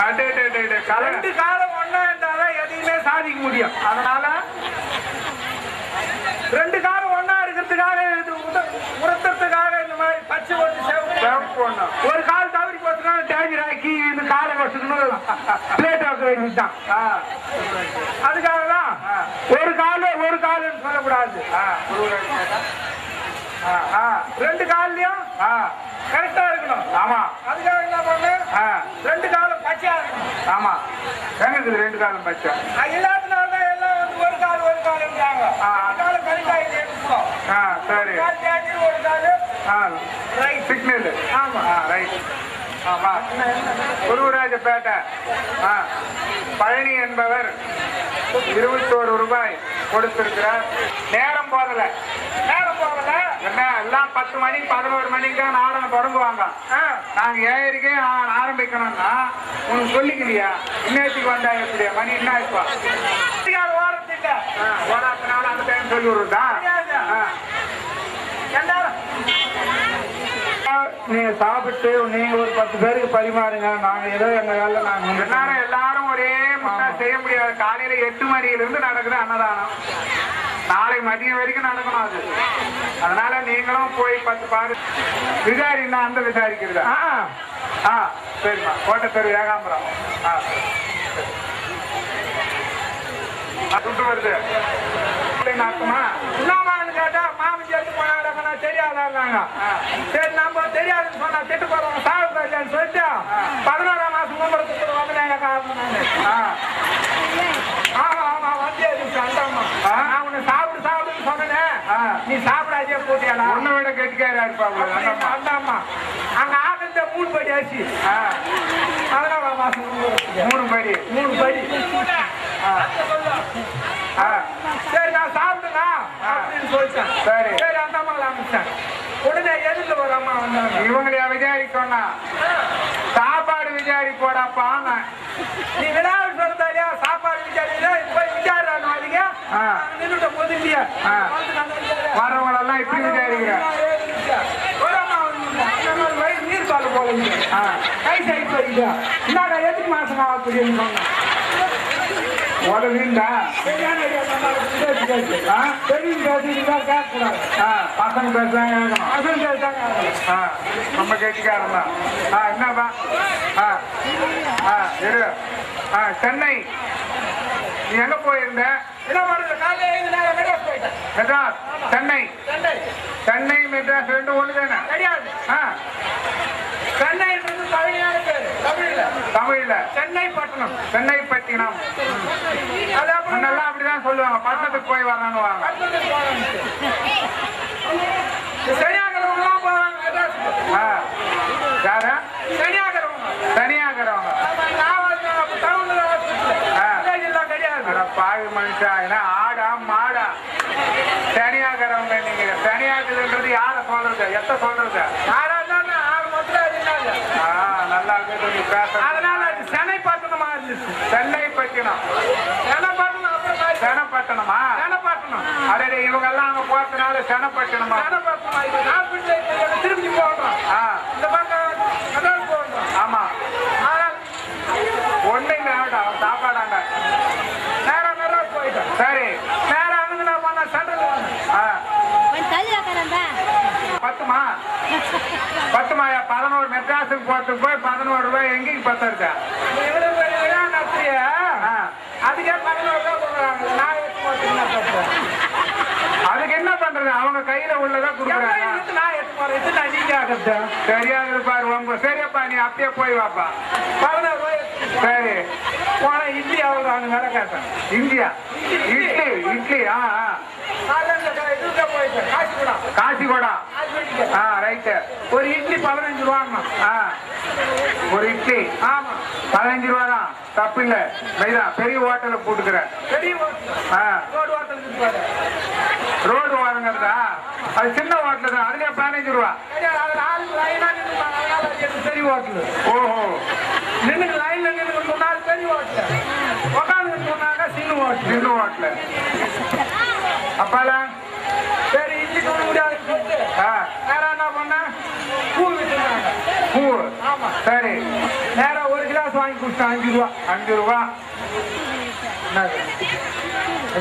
அடே, டே, டே, டே, கலை. ரெண்டு காலம் ஒண்ணா இருந்தாதான் எதையுமே சாதிக்க முடியும். அதனால ரெண்டு காலம் ஒண்ணா இருக்கிறதுக்காக இது உரத்துறதுக்காக இந்த மாதிரி பச்சை ஒன்று சேவ் சிவப்பு ஒண்ணு. ஒரு கால் தவறி போச்சுன்னா டேஞ்சர் ஆக்கி இந்த காலை வச்சுக்கணும் பிளேட் ஆக்க வேண்டியதுதான் அதுக்காக தான். ஒரு கால் ஒரு கால்னு சொல்லக்கூடாது. ரெண்டு கால்லயும் ஆ, கரெக்டா இருக்கணும். ஆமா. அதுக்காக என்ன பண்ணு? ரெண்டு காலம் பச்சையா இருக்கணும். ஆமா. எங்க ரெண்டு காலம் பச்சை? இல்லாதனால தான் எல்லாம் வந்து ஒரு கால் ஒரு கால் காலம் கரெக்டா இருக்கணும் சரி. கால் ஒரு கால் ரைட் சிக்னல் ஆமா. ரைட் ஆமா. குருவராஜப்பேட்டை ஆ. பழனி என்பவர் இருபத்தோரு ரூபாய் கொடுத்திருக்கிறார். நேரம் போதல என்ன எல்லாம் பத்து மணி பதினோரு மணிக்கு தான் நாடகம் தொடங்குவாங்க. நாங்க ஏழரைக்கே ஆ- ஆரம்பிக்கணும்னா உனக்கு சொல்லிக்கலையா இன்னத்துக்கு வந்தா எப்படியா மணி என்ன ஓடாத்தினால அந்த டைம் சொல்லி விடுறதா? நீங்க சாப்பிட்டு நீங்க ஒரு பத்து பேருக்கு பரிமாறுங்க. நாங்க ஏதோ எங்க வேலை நாங்க எல்லாரும் எல்லாரும் ஒரே செய்ய முடியாது. காலையில எட்டு மணியில இருந்து நடக்குது அன்னதானம். நாளை மதியம் வரைக்கும் நடக்கணும் அது. அதனால நீங்களும் போய் பத்து பாரு. விசாரின்னா அந்த விசாரிக்கிறதா ஆ சரிம்மா. கோட்டத்தெரு ஏகாம்பரம். ஆ. துட்டு வருது. நாக்குமா? என்னமான்னு கேட்டா மாமன் சேர்த்து போனாங்க தெரியாதாங்க சரி நம்ம தெரியாதுன்னு சொன்னா திட்டு போறவங்க சாவு சொல்லிட்டு பதினோராம் மாசம் கும்பிடத்துக்கு வந்தாங்க காரணம் நானு. ஆ ஆமா ஆமா வந்து எதுக்கு அந்தாம்மா ஆ. நான் உன்னை ஆ. நீ சாப்பிடாதே போட்டியாடா. உன்னை விட கெட்டிக்காரா இருப்பாங்க அப்படின்னு அந்தாம்மா அங்க ஆனந்த மூணு படி ஆச்சு. ஆ. பதினோராம் மாசம். மூணு படி. மூணு படி. சரி நான் சாப்பிடுங்க அப்படின்னு சொல்லிட்டேன். சரி. சரி அந்த அம்மா ஆரம்பிச்சேன் உடனே எதிர்ல ஒரு அம்மா வந்தாங்க. இவங்களையா விசாரிக்கோண்ணா சாப்பாடு விசாரிப்போடாப்பா நீ விநாயகர் சொல்றதாலியா சாப்பாடு விசாரிக்கல போய் விசாரிறாங்க வாதிங்க ஆ. நின்றுட்ட போது இல்லையா ஆ. வரவங்களெல்லாம் இப்படி விசாரிக்கிற நீர் பால் போல ஆ. கை சைட் போயிட்டு இன்னாடா எதுக்கு மாசம் அப்படின்னு சொன்னேன் உதவிண்டா சரியான ஆ. கேட்கக்கூடாது ஆ. பசங்க பேசுறாங்க பசங்க அசல் ஆ தான் ஆ என்னப்பா? ஆ. ஆ இரு. ஆ சென்னை. நீ எங்க போயிருந்த? மெட்ராஸ் சென்னை? சென்னை. சென்னை மெட்ராஸ் ரெண்டு ஒன்று தானே கிடையாது பேர். தமிழ்ல. சென்னை பட்டணம். சென்னை பட்டினம். அப்படிதான் சொல்லுவாங்க. பட்டணத்துக்கு போய் வரணும்னு வாங்க. சனியாகிறவங்கலாம் போவாங்க யாரா? சனியாகிறவங்க. தனியாகிறவங்க ஆமா, நான் வந்து அப்ப டவுன்ல தான் வச்சிருக்கேன். ஆ. வில்லேஜ்லாம் கிடையாது. அட பாவி மனுஷா என்ன ஆடா மாடா. தனியாகிறவங்க நீங்க. தனியாக்குதுன்றது யார சொல்றது? எத்த சொல்றது? யாரா இருந்தாலும் ஆறு மொத்தம் இருந்தாங்க. ஆ நல்லா இருக்குது நீ பேச அதனால அது சென்னை பட்டணமா இருந்துச்சு. சென்னை பட்டினம். சென்னை பட்டணம் அப்புறம் செனப்பட்டணமா சென்னை பட்டணம் அடே இவங்க எல்லாம் அங்க போறதுனால செனப்பட்டணமா சென்னை பட்டணம் இது ஹாஸ்பிட்டல் இப்போ திருப்பி போடுறோம் இந்த பக்கம் மெட்ராஸ் போடுறோம் ஆமா ஆனால் ஒண்ணு இல்ல அவன் சாப்பாடாங்க நேரா மெட்ராஸ் போயிட்டேன் சரி நேரா அங்கே நான் பண்ண சென்ட்ரல் வந்தேன் ஆ கொஞ்சம் தள்ளி உட்காரண்டா பத்துமா பத்துமாயா பதினோரு மெட்ராஸுக்கு போறதுக்கு போய் பதினோரு ரூபாய் எங்கேயும் நடத்திய ஆ. அதுக்கே பதினோரு ரூபா கொடுக்குறாங்க. நான் அதுக்கு என்ன பண்றது? அவங்க கையில உள்ளதா கொடுக்குறாங்க. சரியாக இருப்பாரு உங்க சரியப்பா நீ அப்படியே போய் வாப்பா. பதினோரு ரூபாய் சரி. போனா இட்லி அவ்வளோ அவனு வேலை கேட்டேன். இந்தியா இட்லி. இட்லி ஆ காசிகோடா ஆ ரைட்டு ஒரு இட்லி பதினஞ்சு ரூபாங்க ஆ. ஒரு இட்லி. ஆமா. பதினஞ்சு ரூபா தான். தப்பு இல்ல மைதா பெரிய ஹோட்டலுக்கு போட்டுக்கிறேன். பெரிய ரோடு வாருங்கிறதா அது சின்ன ஹோட்டல் தான். அதுலயே பதினஞ்சு ரூபா. அதில் பெரிய ஹோட்டல்? ஓஹோ. நின்று லைனில் நின்று சொன்னால் பெரிய ஹோட்டல். உட்காந்து சொன்னாங்க சின்ன ஹோட்டல். சின்ன ஹோட்டல். அப்பாலாம் சரி இட்லி கொடுக்க முடியாதுன்னு சொல்லிட்டு ஆ. நேரா என்ன பண்ணேன் பூ வச்சிருந்தாங்க. பூ சரி. நேரா ஒரு கிளாஸ் வாங்கி கொடுத்தேன் அஞ்சு ரூபா. அஞ்சு ரூபா.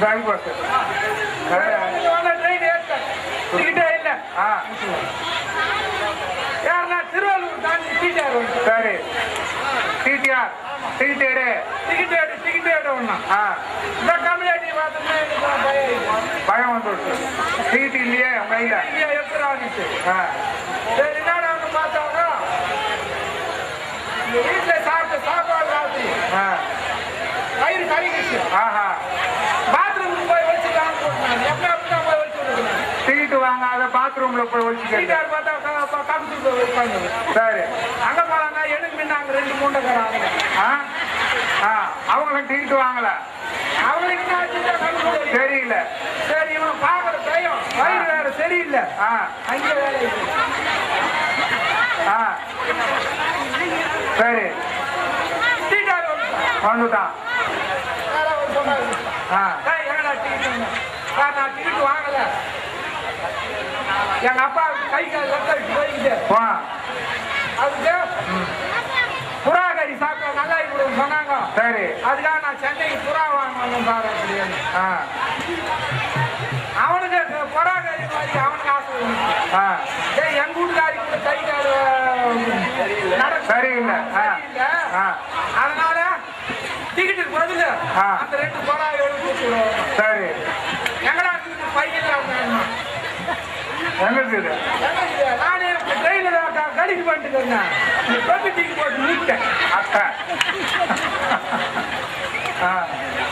ஆகி போச்சு ட்ரெயின் ஏற்ற டிக்கெட்டே இல்லை. ஆ. யாருன்னா திருவள்ளூர் தாண்டி டிக்கெட் ஒன்று சரி. டிடிஆர் டிடிஏடு டிக்கெட் எடு. டிக்கெட் எடு ஒண்ணா. இந்த கம்யூனிட்டி பயம் வந்துடுச்சு டிடி இல்லையே. கையில இங்கே எடுத்துட்டு ஆகிட்டு ஆ சரி என்னடா பார்த்தாங்க இந்த வீட்டில் சாப்பிட்ட சாப்பாடு ராத்திரி. ஆ. வயிறு கறிக்கிச்சு ஆஹா. பாத்ரூமுக்கு போய் வச்சுக்கலாம்னு போட்டுனாங்க எப்போ அப்படிதான் போய் வச்சு சீட்டு வாங்காத பாத்ரூம்ல போய் ஒழிச்சுக்க வீட்டார் பார்த்தா க- க- கமிச்சு போய் சரி. அங்க போறாங்க எனக்கு முன்ன அங்க ரெண்டு மூண்டைக்காராங்க ஆ? ஆ. அவங்களும் டிக்கெட் வாங்கல. அவங்களுக்கு தெரியல. சரி இவன் பாக்குற பயம் வேற சரியில்லை. ஆ அங்கே வேலை. ஆ சரி. வந்துட்டான். ஆ நான் டிக்கெட் வாங்கல. எங்க அப்பா கை கால் லெஃப்ட் போய்கிட்டு போ அதுக்கு புறா கறி சாப்பிட்டா நல்லா இருக்கும் சொன்னாங்க. சரி. அதுக்காக நான் சென்னைக்கு புறா வாங்க வந்தேன் சார் அப்படின்னு அவனுக்கு இந்த புறா கறி மாதிரி அவனுக்கு ஆசை எங்க வீட்டுக்காரி கூட கை கால் சரியில்லை. அதனால டிக்கெட்டுக்கு பதில். அந்த ரெண்டு புறா வச்சுருவோம் சரி. எங்கடா டிக்கெட் பையன் எங்க இருக்குது நானே ட்ரெயினில் கடிக்கு பண்ணிட்டு இருந்தேன் தொப்பி தூக்கி போட்டு நிற்கிறேன் அத்தை ஆ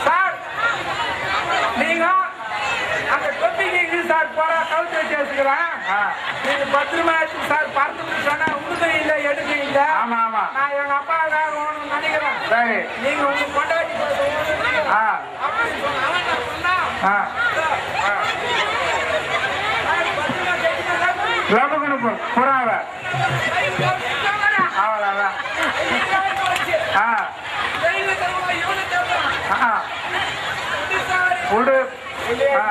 சார் நீங்க அந்த தொப்பிக்கு இங்கு சார் போற கவுத்து வச்சு வச்சுக்கிறேன் ஆ நீங்க பத்திரமா எடுத்து சார் பறந்து சொன்னா உடுக்க இல்லை எடுக்க இல்லை ஆமா ஆமா நான் எங்க அப்பா வேணும்னு நினைக்கிறேன் சரி நீங்க உங்க கொண்டாடி ஆ. ஆ. ஆ. ஆ. ஆ.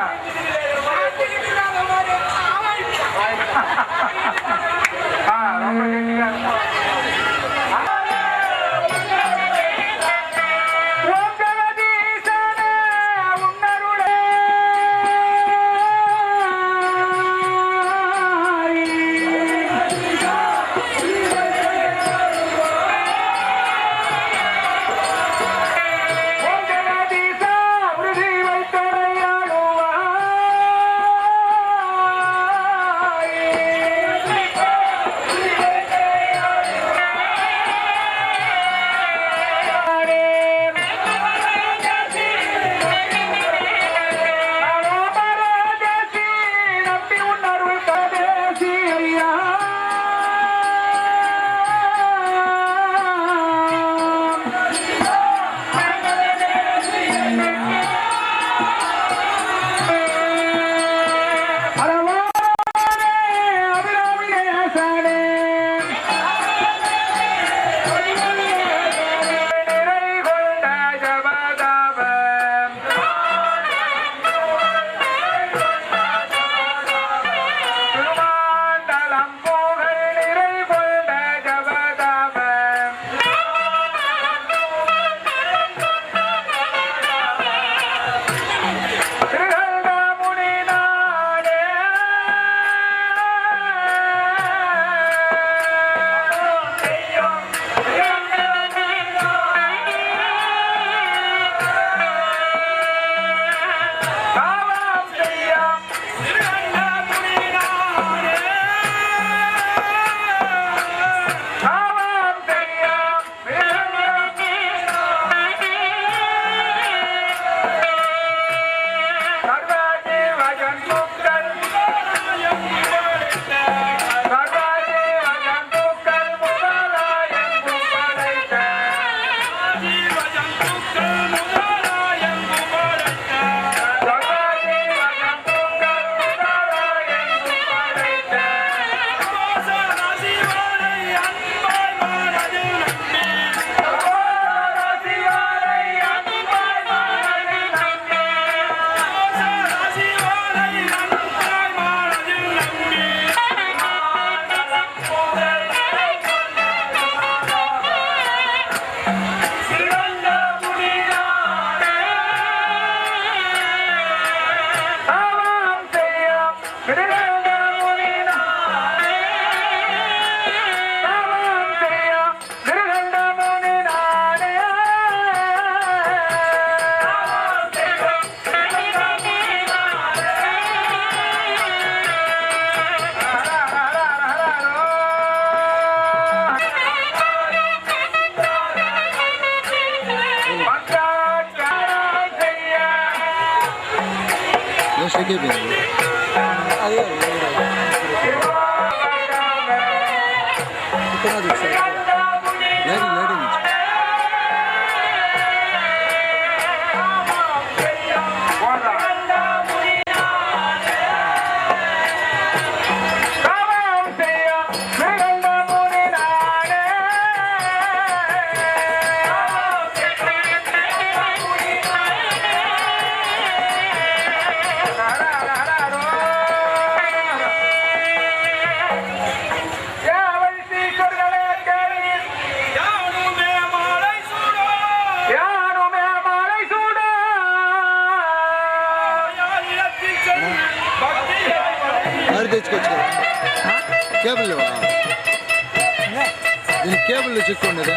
ಇಲ್ಲಿ ಕೇಬಲ್ ಸಿಕ್ಕೊಂಡಿದೆ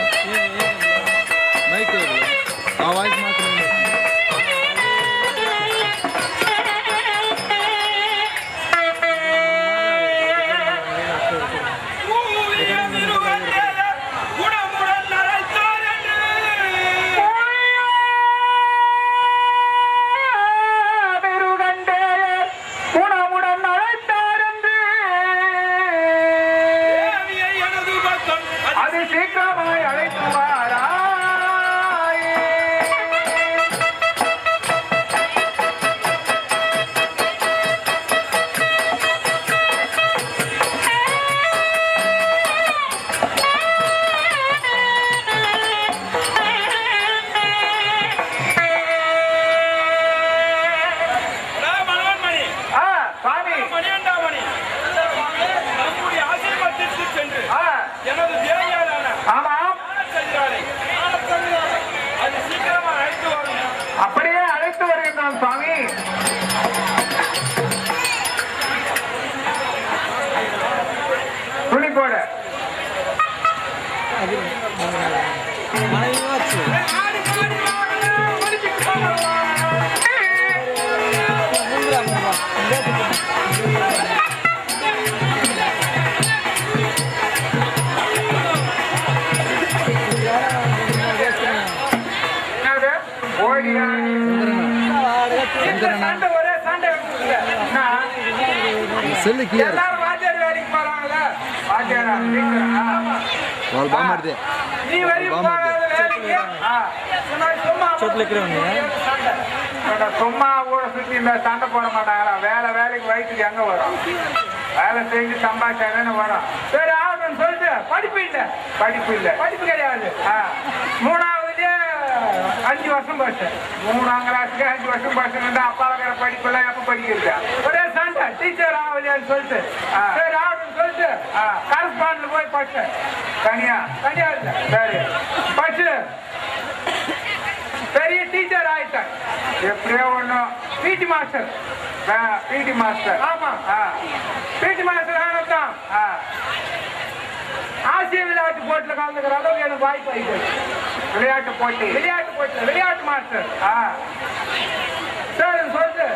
ಮೈ ಕೇಬಲ್ ಆ ವಾಯ್ಸ್ ಮಾತ್ರ సెల్ క్లియర్ எல்லாரும் வாத்தியார் வேலைக்கு போறாங்கல்ல வாத்தியாரா? சீக்கிரம். ஆமா. వాళ్ళు బాగుపడితే நீ வரைக்கும் போகாத வேலைக்கு ஆ, சும்மா சும்மா சண்டை. இவங்க சும்மா ஊரை சுத்தி இந்த சண்டை போட மாட்டாங்களா வேலை வேலைக்கு வயிற்றுக்கு எங்க வரும் வேலை செஞ்சு சம்பாதிச்சாதானே வரும் சரி ஆகணும்னு சொல்லிட்டு படிப்பு இல்ல படிப்பு இல்ல படிப்பு கிடையாது ஆ, மூணாவதுலயே அஞ்சு வருஷம் படிச்சேன் மூணாம் கிளாஸுக்கு அஞ்சு வருஷம் பசங்க அப்பா இருக்கிற படிப்பெல்லாம் எப்ப படிக்கிறது ஒரே சண்டை டீச்சர் ஆகலையான்னு சொல்லிட்டு. சரி ஆகணும்னு சொல்லிட்டு. கரஸ்பாண்டில் போய் படிச்சேன் தனியா? தனியா இல்லை சரி. படிச்சு பெரிய டீச்சர் ஆயிட்டேன் எப்படியோ ஒண்ணும். பிடி மாஸ்டர் பிடி மாஸ்டர் ஆமா. பிடி மாஸ்டர் ஆனதான் ஆசிய விளையாட்டு போட்டில கலந்துக்கிற அளவுக்கு எனக்கு வாய்ப்பு ஆயிடுச்சு விளையாட்டு போட்டி. விளையாட்டு போட்டில விளையாட்டு மாஸ்டர் சரின்னு சொல்லிட்டு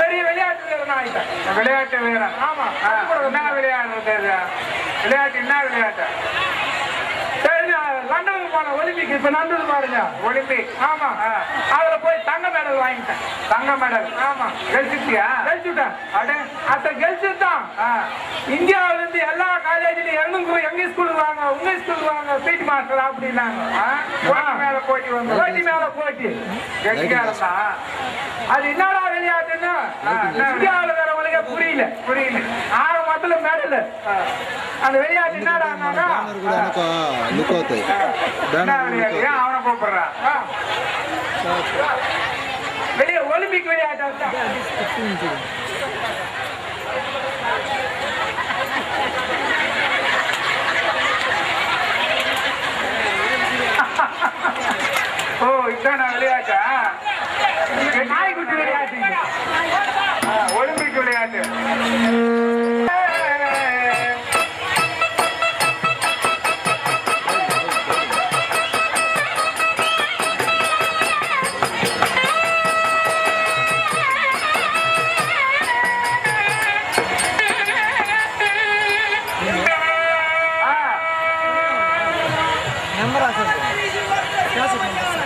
பெரிய விளையாட்டு வீரன் ஆயிட்டேன் விளையாட்டு வீரன் ஆமா. என்ன விளையாடுறது இது? விளையாட்டு என்ன விளையாட்டு? லண்டனுக்கு போனேன். ஒலிம்பிக். இப்ப நடந்தது பாருங்க. ஒலிம்பிக். ஆமா. அதுல போய் தங்க மெடல் வாங்கிட்டேன். தங்க மெடல் ஆமா. கழிச்சிட்டியா கழிச்சுட்டேன் அடே. அத கழிச்சுதான் ஆ, இந்தியாவில இருந்து எல்லா காலேஜ்லயும் இறங்குங்க எங்க ஸ்கூலுக்கு வாங்க உங்க ஸ்கூலுக்கு வாங்க பிடி மாஸ்டர் அப்படின்னாங்க. ஆ, போட்டி மேல போட்டி வந்து போட்டி மேல போட்டி. கெட்டிக்காரன் அது என்னடா விளையாட்டுன்னா? இந்தியாவில் வேறவங்களுக்கு புரியல புரியல. ஆறு மாதத்துல மேடல் அந்த விளையாட்டு என்னடான்னா அவனை கூப்பிடுறா? வெளியே ஒலிம்பிக் விளையாட்டு? ஓ இதான் விளையாட்டா? नंबर आ क्या सकते